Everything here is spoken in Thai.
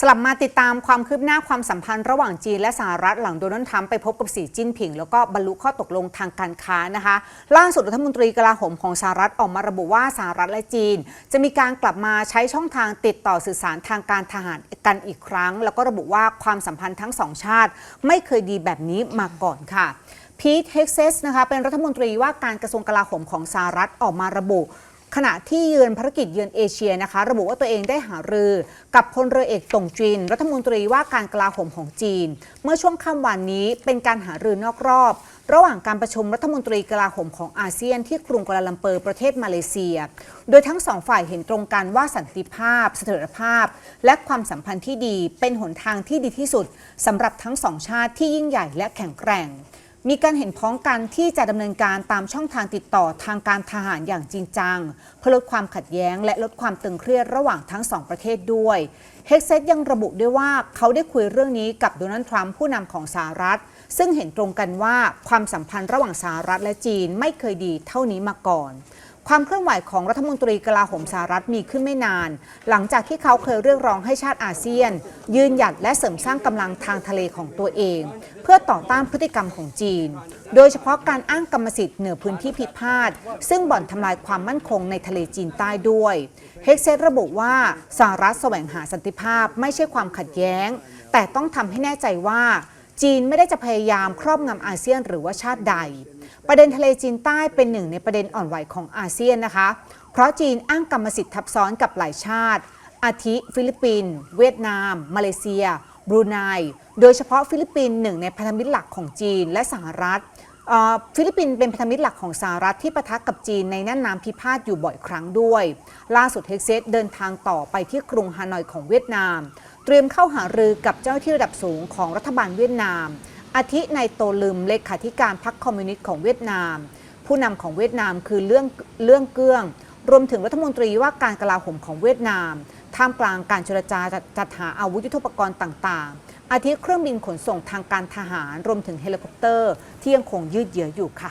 สลับมาติดตามความคืบหน้าความสัมพันธ์ระหว่างจีนและสหรัฐหลังโดนัลด์ทรัมป์ไปพบกับสีจิ้นผิง แล้วก็บรรลุข้อตกลงทางการค้านะคะ ล่าสุดรัฐมนตรีกลาโหมของสหรัฐออกมาระบุว่าสหรัฐและจีน จะมีการกลับมาใช้ช่องทางติดต่อสื่อสารทางการทหารกันอีกครั้ง แล้วก็ระบุว่าความสัมพันธ์ทั้งสองชาติ ไม่เคยดีแบบนี้มาก่อนค่ะพีทเฮกเซสนะคะเป็นรัฐมนตรีว่าการกระทรวงกลาโหมของสหรัฐออกมาระบุ ขณะที่เยือนภารกิจเยือนเอเชียนะคะ ระบุว่าตัวเองได้หารือ กับพลเรือเอกตงจิน รัฐมนตรีว่าการกลาโหมของจีน เมื่อช่วงค่ำวันนี้เป็นการหารือนอกรอบ ระหว่างการประชุมรัฐมนตรีกลาโหมของอาเซียนที่กรุงกัวลาลัมเปอร์ประเทศมาเลเซีย โดยทั้งสองฝ่ายเห็นตรงกันว่าสันติภาพ เสถียรภาพ และความสัมพันธ์ที่ดีเป็นหนทางที่ดีที่สุดสำหรับทั้งสองชาติที่ยิ่งใหญ่และแข็งแกร่ง มีการเห็นพ้องกันที่จะดำเนินการตามช่องทางติดต่อทางการทหารอย่างจริงจัง เพื่อลดความขัดแย้งและลดความตึงเครียดระหว่างทั้งสองประเทศด้วยเฮกเซตยังระบุด้วยว่าเขาได้คุยเรื่องนี้กับโดนัลด์ทรัมป์ผู้นำของสหรัฐ ซึ่งเห็นตรงกันว่าความสัมพันธ์ระหว่างสหรัฐและจีนไม่เคยดีเท่านี้มาก่อน ความเคลื่อนไหวของรัฐมนตรีกลาโหมสหรัฐมีขึ้นไม่นาน หลังจากที่เขาเคยเรียกร้องให้ชาติอาเซียน ยืนหยัดและเสริมสร้างกำลังทางทะเลของตัวเอง เพื่อต่อต้านพฤติกรรมของจีน โดยเฉพาะการอ้างกรรมสิทธิ์เหนือพื้นที่พิพาทซึ่งบ่อนทำลายความมั่นคงในทะเลจีนใต้ด้วยเฮกเซตระบุว่าสหรัฐแสวงหาสันติภาพไม่ใช่ความขัดแย้ง แต่ต้องทำให้แน่ใจว่า จีนไม่ได้จะพยายามครอบงำอาเซียนหรือว่าชาติใด ประเด็นทะเลจีนใต้เป็นหนึ่งในประเด็นอ่อนไหวของอาเซียนนะคะ เพราะจีนอ้างกรรมสิทธิ์ทับซ้อนกับหลายชาติ อาทิ ฟิลิปปินส์ เวียดนาม มาเลเซีย บรูไน โดยเฉพาะฟิลิปปินส์หนึ่งในพันธมิตรหลักของจีนและสหรัฐ ฟิลิปปินส์เป็นพันธมิตรหลักของสหรัฐที่ปะทะกับจีนในน่านน้ำพิพาทอยู่บ่อยครั้งด้วย ล่าสุดเฮกเซตเดินทางต่อไปที่กรุงฮานอยของเวียดนาม เตรียมเข้าหารือกับเจ้าหน้าที่ระดับสูงของรัฐบาลเวียดนาม อาทิในโตลึมเลขาธิการพรรคคอมมิวนิสต์ของเวียดนาม ผู้นำของเวียดนามคือเรื่องเรื่องเกื้อง รวมถึงรัฐมนตรีว่าการกลาโหมของเวียดนาม ท่ามกลางการเจรจาจัดจัดหาอาวุธยุทโธปกรณ์ต่างๆ อาทิเครื่องบินขนส่งทางการทหาร รวมถึงเฮลิคอปเตอร์ที่ยังคงยืดเยื้ออยู่ค่ะ